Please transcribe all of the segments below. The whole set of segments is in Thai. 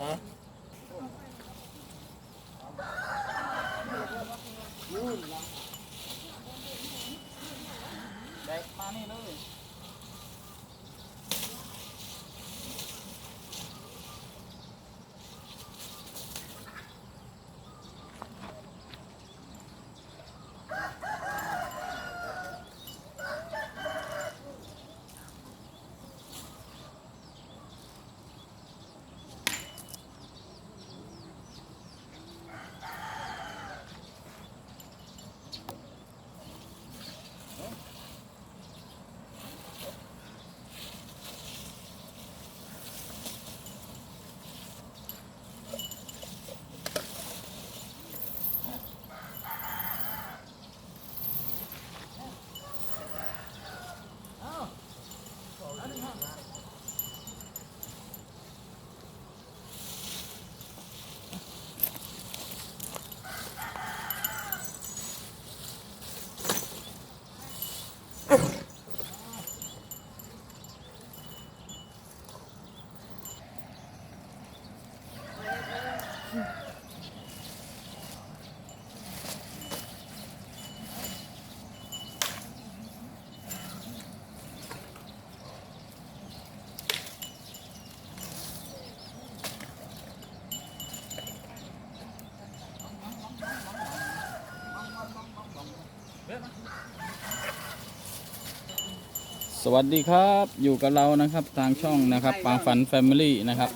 ฮะ สวัสดีครับอยู่กับเรานะครับทางช่องนะครับปางฝันแฟมิลี่นะครับ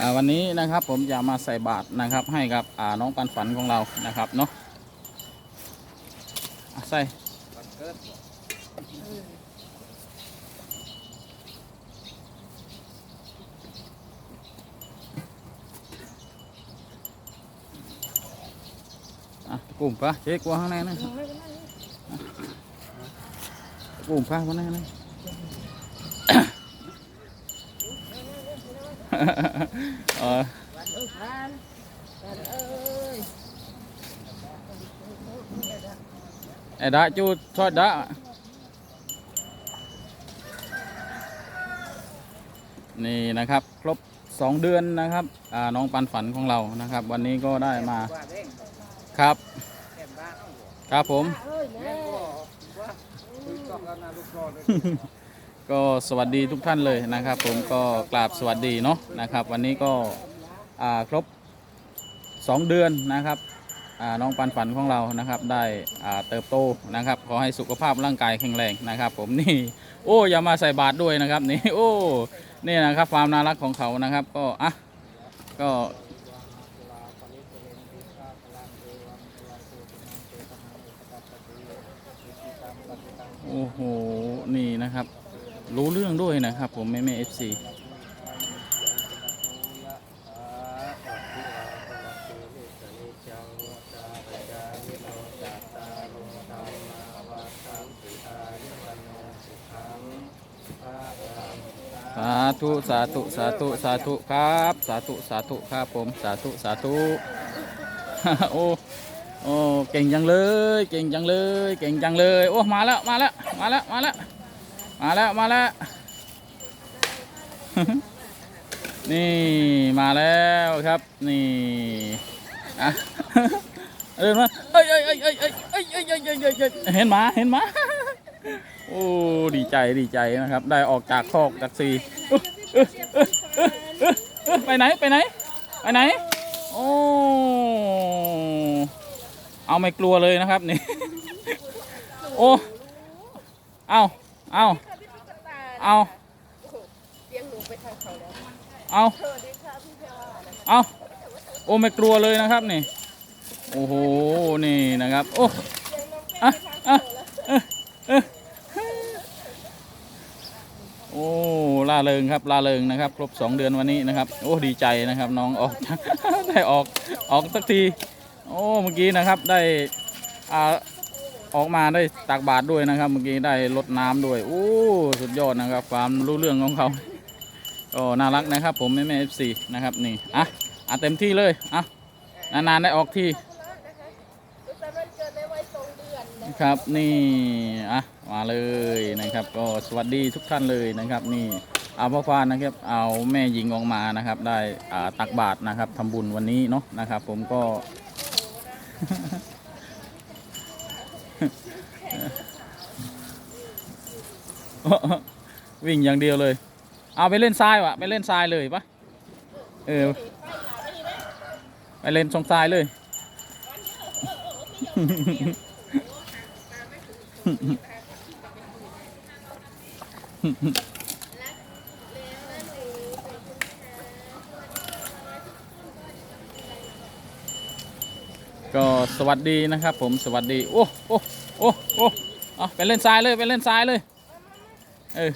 อ่าวันนี้นะครับผมจะมาใส่บาตรนะครับ ให้กับอ่าน้องปันฝันของเรานะครับเนาะอะใส่อะกลุ่มปะเจ๊กลัวข้างในนะกลุ่ โอ้มข้าวมาแน่เลยเออไอ้ดาจูทอดดานี่นะครับ ครบสองเดือนนะครับน้องปันฝันของเรานะครับ วันนี้ก็ได้มาครับ ครับผม ก็สวัสดีทุกท่านเลยนะครับ ผมก็กราบสวัสดีเนาะนะครับ วันนี้ก็ครบสองเดือนนะครับน้องปันฝันของเรานะครับได้เติบโตนะครับ ขอให้สุขภาพร่างกายแข็งแรงนะครับ ผมนี่โอ้อย่ามาใส่บาตรด้วยนะครับนี่โอ้นี่นะครับความน่ารักของเขานะครับ ก็อะก็ โอ้โห นี่นะครับ รู้เรื่องด้วยนะครับ ผมแม่แม่เอฟซีสาธุ สาธุ สาธุ สาธุ ครับ สาธุ สาธุ ครับผม สาธุ สาธุ โอ้ โอ้เก่งจังเลย เก่งจังเลย เก่งจังเลยโอ้มาแล้วมาแล้วมาแล้วมาแล้วมาแล้วมาแล้วนี่มาแล้วครับนี่อะเดินมาเอ้ยเอ้ยเอ้ยเอ้ยเอ้ยเอ้ยเอ้ยเอ้ยเอ้ยเอ้ยเห็นหมาเห็นหมาโอ้ดีใจดีใจนะครับ ได้ออกจากคอกจากซีเอ้ยเอ้ยเออเออไปไหนไปไหนไปไหน โอ้ เอาไม่กลัวเลยนะครับนี่ โอ้ เอาเอาเอาเลี้ยงหนูไปทางเขาแล้วเอาเอาโอ้ไม่กลัวเลยนะครับนี่ โอ้โห นี่นะครับ โอ้เลี้ยงน้องแป้อะอะเขาแล้วโอ้ล่าเริงครับล่าเริงนะครับ ครบสองเดือนวันนี้นะครับ โอ้ดีใจนะครับ น้องออกได้ออกออกสักที โอ้เมื่อกี้นะครับได้อ่าออกมาได้ตักบาตรด้วยนะครับ เมื่อกี้ได้ลดน้ำด้วยโอ้สุดยอดนะครับ ความรู้เรื่องของเขาก็น่ารักนะครับ ผมแม่แม่เอฟซีนะครับนี่อะอะเต็มที่เลยอะนานๆได้ออกทีสุขสันต์วันเกิดในวัยสองเดือนนะครับนี่อะมาเลยนะครับ ก็สวัสดีทุกท่านเลยนะครับนี่เอาพ่อควานนะครับ เอาแม่หญิงออกมานะครับ ได้อ่าตักบาตรนะครับทำบุญวันนี้เนาะนะครับ ผมก็ วิ่งอย่างเดียวเลย เอาไปเล่นทรายวะไปเล่นทรายเลยปะเออ ไปเล่นทงทรายเลย ก็สวัสดีนะครับ ผมสวัสดีโอ้โอ้โอ้โอ้เอาไปเล่นทรายเลยไปเล่นทรายเลยเออ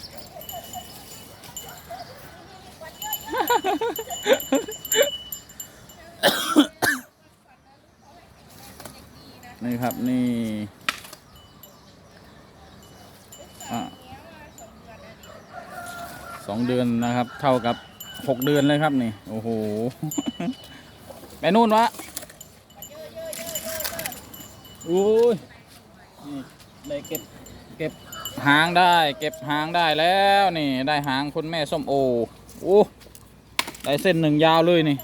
นี่ครับนี่สองเดือนนะครับ เท่ากับหกเดือนเลยครับนี่ โอ้โห ไปนู่นวะ อ้ยนี่ได้เก็บเก็บหางได้ เก็บหางได้แล้วนี่ ได้หางคุณแม่ส้มโอโอ้ได้เส้นหนึ่งยาวเลยนี่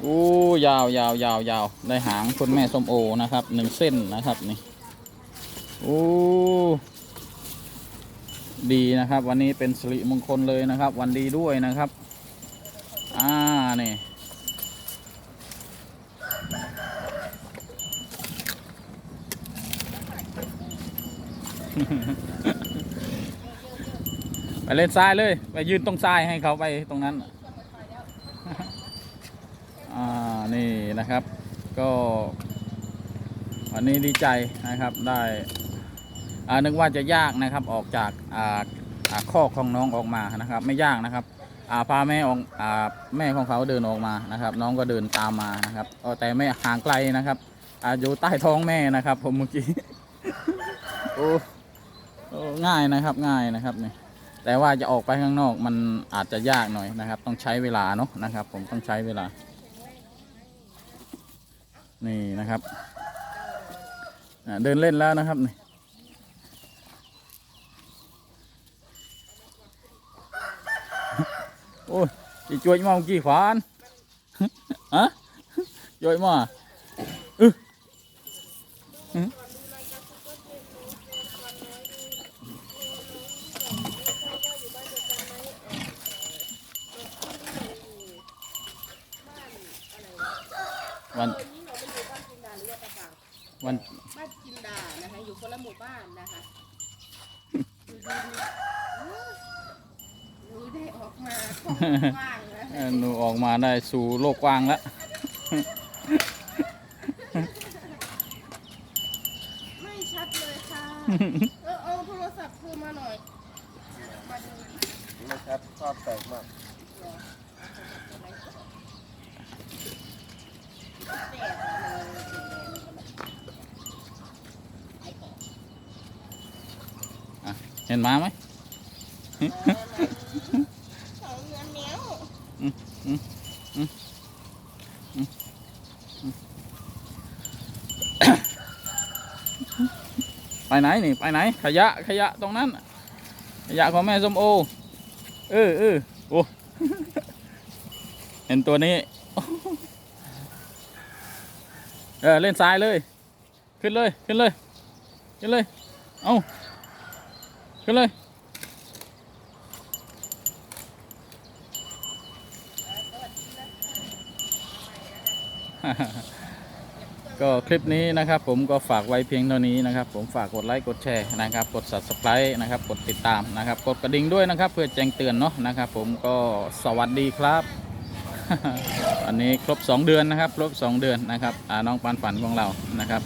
โอ้ยาวยาวยาวยาวได้หางคุณแม่ส้มโอนะครับหนึ่งเส้นนะครับนี่โอ้ดีนะครับ วันนี้เป็นสิริมงคลเลยนะครับ วันดีด้วยนะครับ อ่านี่ เล่นทรายเลย ไปยืนตรงทรายให้เขาไปตรงนั้นอ่านี่นะครับ ก็วันนี้ดีใจนะครับได้อ่านึกว่าจะยากนะครับออกจากอ่าอ่าข้อกของน้องออกมานะครับ ไม่ยากนะครับอ่าพาแม่ออกอ่าแม่ของเขาเดินออกมานะครับ น้องก็เดินตามมานะครับเออแต่ไม่ห่างไกลนะครับอาอยู่ใต้ท้องแม่นะครับ ผมเมื่อกี้โอ้ง่ายนะครับง่ายนะครับเนี่ย แต่ว่าจะออกไปข้างนอกมันอาจจะยากหน่อยนะครับ ต้องใช้เวลาเนาะนะครับ ผมต้องใช้เวลา นี่นะครับเดินเล่นแล้วนะครับนี่โอ้ย chị chuột mà ông kỳ khoán hả chuột mà ừ Ừ. วันวัน บ้านจินดานะคะ อยู่คนละหมู่บ้านนะคะดูได้ออกมาท้องกว้างนะ เอ่อ หนูออกมาได้สู่โลกกว้างแล้วไม่ชัดเลยค่ะ เออเอาโทรศัพท์คืนมาหน่อยมาดูดินะครับชอบแปลกมากแดดอะเลยสีแดงไอ้ของเห็นหมาไหม ของเงินเหนียว ไปไหนนี่ไปไหน ขยะขยะตรงนั้น ขยะของแม่ส้มโอ เออเออโอ้เห็นตัวนี้ เออเล่นทรายเลย ขึ้นเลย ขึ้นเลย ขึ้นเลย เอาขึ้นเลย ก็คลิปนี้นะครับผมก็ฝากไว้เพียงเท่านี้นะครับ ผมฝากกดไลค์กดแชร์นะครับ กด subscribe นะครับ กดติดตามนะครับ กดกระดิ่งด้วยนะครับ เพื่อแจ้งเตือนเนาะนะครับ ผมก็สวัสดีครับ อันนี้ครบ 2 เดือนนะครับ ครบ 2 เดือนนะครับน้องปานฝันของเรานะครับ